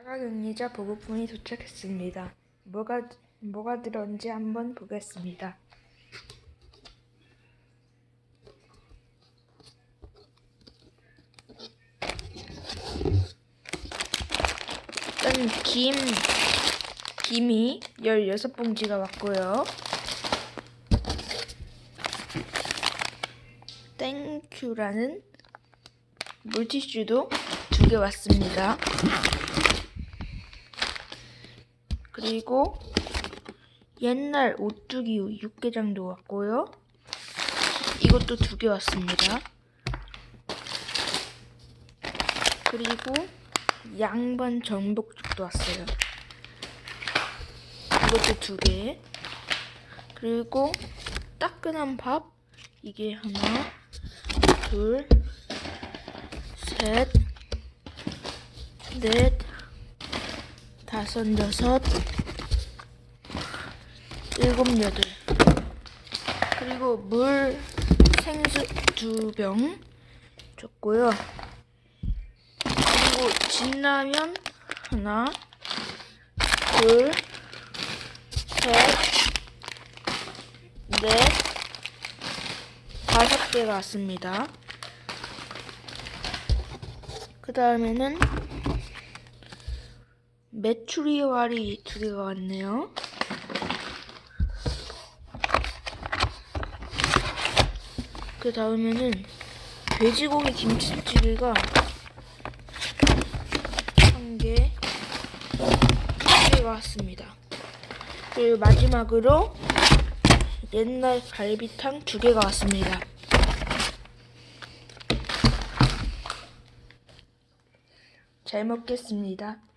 자가격리자 보급품이 도착했습니다. 뭐가 뭐가 들었는지 한번 보겠습니다. 일단 김 김이 16봉지가 왔고요. 땡큐라는 물티슈도 두 개 왔습니다. 그리고 옛날 오뚜기 6개장도 왔고요. 이것도 두 개 왔습니다. 그리고 양반 전복죽도 왔어요. 이것도 두 개. 그리고 따끈한 밥 이게 하나, 둘, 셋, 넷, 다섯, 여섯, 일곱, 여덟. 그리고 물 생수 두 병 줬고요. 그리고 진라면 하나, 둘, 셋, 넷, 다섯 개가 왔습니다. 그 다음에는 메추리 알이 두 개가 왔네요. 그 다음에는 돼지고기 김치찌개가 한 개, 두 개가 왔습니다. 그리고 마지막으로 옛날 갈비탕 두 개가 왔습니다. 잘 먹겠습니다.